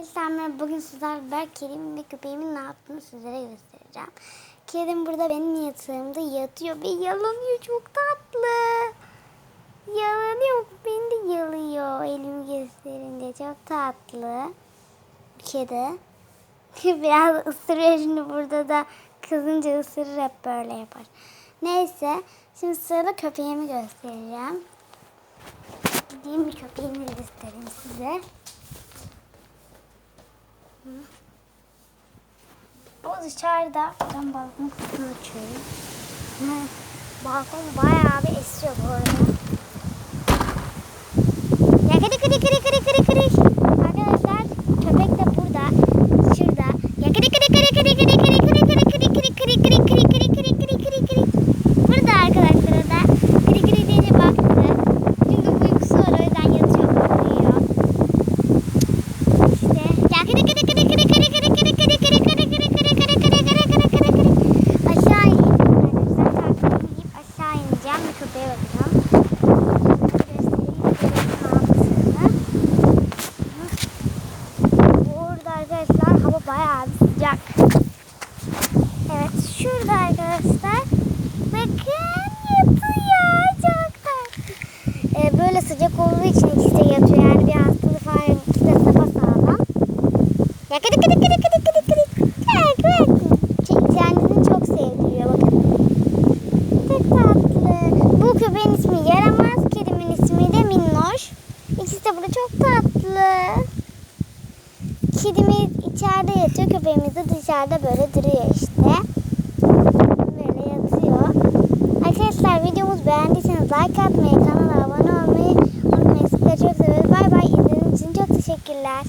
Arkadaşlar bugün sizlerle beraber kedimin ve köpeğimin ne yaptığını sizlere göstereceğim. Kedim burada benim yatağımda yatıyor ve yalanıyor çok tatlı. Yalanıyor beni de yalıyor elimi gösterince çok tatlı. Kedi. Biraz ısırıyor şimdi burada da kızınca ısırır hep böyle yapar. Neyse şimdi sırada köpeğimi göstereceğim. Gideyim bir köpeğimi göstereyim size. Bu dışarıda. Ben balkon kapısını açıyorum. balkon bayağı bir esiyor bu arada. Ya kiri kiri kiri kiri kiri kiri. Arkadaşlar köpek de burada. Şurada. Ya kiri kiri kiri kiri kiri kiri kiri kiri kiri kiri kiri kiri kiri kiri kiri kiri kiri kiri. Burada arkadaşlar o da. Kiri kiri deyince baktı. Çünkü uykusu var o yüzden yatıyor uyuyor. İşte ya kiri kiri kiri ineceğim bir köpeğe bakacağım. Burada arkadaşlar hava bayağı sıcak. Evet şurada arkadaşlar bakın yatıyor çok tatlı. Ee, böyle sıcak olduğu için ikisi de yatıyor yani bir hastalığı falan. İkisi de sapasağlam. Ya kıdık kıdık kıdık kıdık kıdık kıdık. Bak bak. Ke- Kendini çok sevdiriyor bakın. Çok tatlı. Bu köpeğin ismi Yaramaz. Kedimin ismi de Minnoş. İkisi de burada çok tatlı. Kedimiz içeride yatıyor. Köpeğimiz de dışarıda böyle duruyor işte. Böyle yatıyor. Arkadaşlar videomuzu beğendiyseniz like atmayı, kanala abone olmayı unutmayın. Sizleri çok seviyoruz. Bay bay. İzlediğiniz için çok teşekkürler.